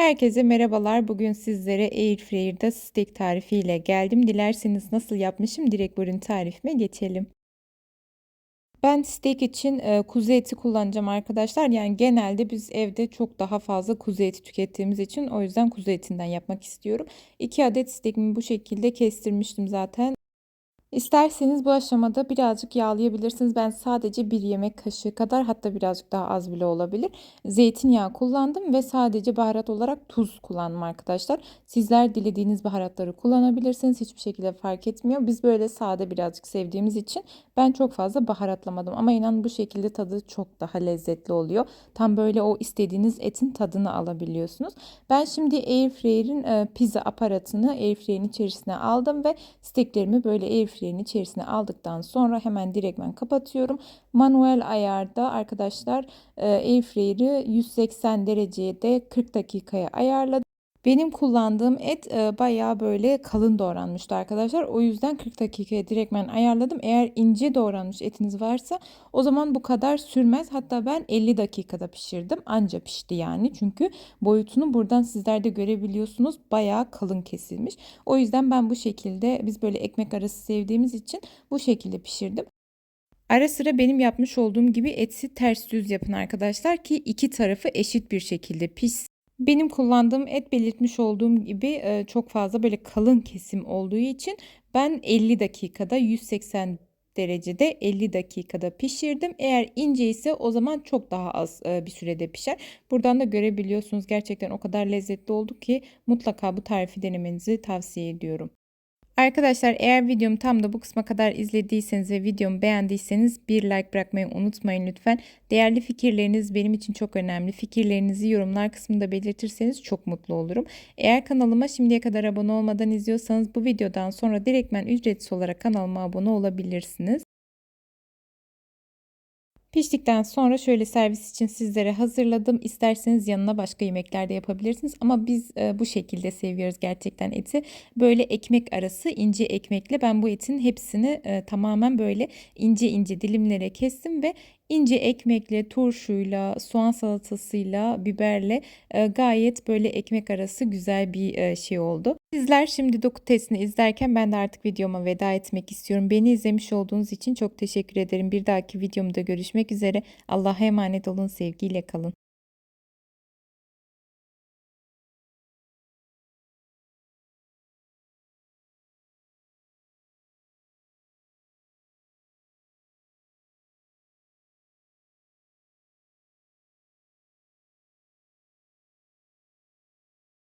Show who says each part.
Speaker 1: Herkese merhabalar. Bugün sizlere Airfryer'da steak tarifiyle geldim. Dilerseniz nasıl yapmışım direkt buyurun tarifime geçelim. Ben steak için e, kuzu eti kullanacağım arkadaşlar. Yani genelde biz evde çok daha fazla kuzu eti tükettiğimiz için o yüzden kuzu etinden yapmak istiyorum. 2 adet steakimi bu şekilde kestirmiştim zaten. İsterseniz bu aşamada birazcık yağlayabilirsiniz. Ben sadece bir yemek kaşığı kadar hatta birazcık daha az bile olabilir. Zeytinyağı kullandım ve sadece baharat olarak tuz kullandım arkadaşlar. Sizler dilediğiniz baharatları kullanabilirsiniz. Hiçbir şekilde fark etmiyor. Biz böyle sade birazcık sevdiğimiz için ben çok fazla baharatlamadım. Ama inan bu şekilde tadı çok daha lezzetli oluyor. Tam böyle o istediğiniz etin tadını alabiliyorsunuz. Ben şimdi Airfryer'in e, pizza aparatını Airfryer'in içerisine aldım ve steaklerimi böyle Airfryer harflerin içerisine aldıktan sonra hemen direktmen kapatıyorum. Manuel ayarda arkadaşlar e, airfryer'ı 180 dereceye de 40 dakikaya ayarladım. Benim kullandığım et e, bayağı böyle kalın doğranmıştı arkadaşlar. O yüzden 40 dakikaya direktmen ayarladım. Eğer ince doğranmış etiniz varsa o zaman bu kadar sürmez. Hatta ben 50 dakikada pişirdim. Anca pişti yani. Çünkü boyutunu buradan sizler de görebiliyorsunuz. Bayağı kalın kesilmiş. O yüzden ben bu şekilde biz böyle ekmek arası sevdiğimiz için bu şekilde pişirdim. Ara sıra benim yapmış olduğum gibi eti ters düz yapın arkadaşlar ki iki tarafı eşit bir şekilde pişsin. Benim kullandığım et belirtmiş olduğum gibi çok fazla böyle kalın kesim olduğu için ben 50 dakikada 180 derecede 50 dakikada pişirdim. Eğer ince ise o zaman çok daha az bir sürede pişer. Buradan da görebiliyorsunuz gerçekten o kadar lezzetli oldu ki mutlaka bu tarifi denemenizi tavsiye ediyorum. Arkadaşlar eğer videomu tam da bu kısma kadar izlediyseniz ve videomu beğendiyseniz bir like bırakmayı unutmayın lütfen. Değerli fikirleriniz benim için çok önemli. Fikirlerinizi yorumlar kısmında belirtirseniz çok mutlu olurum. Eğer kanalıma şimdiye kadar abone olmadan izliyorsanız bu videodan sonra direktmen ücretsiz olarak kanalıma abone olabilirsiniz. Piştikten sonra şöyle servis için sizlere hazırladım. İsterseniz yanına başka yemekler de yapabilirsiniz. Ama biz e, bu şekilde seviyoruz gerçekten eti. Böyle ekmek arası ince ekmekle ben bu etin hepsini e, tamamen böyle ince ince dilimlere kestim ve ince ekmekle, turşuyla, soğan salatasıyla, biberle e, gayet böyle ekmek arası güzel bir e, şey oldu. Sizler şimdi doku testini izlerken ben de artık videoma veda etmek istiyorum. Beni izlemiş olduğunuz için çok teşekkür ederim. Bir dahaki videomda görüşmek üzere. Allah'a emanet olun, sevgiyle kalın.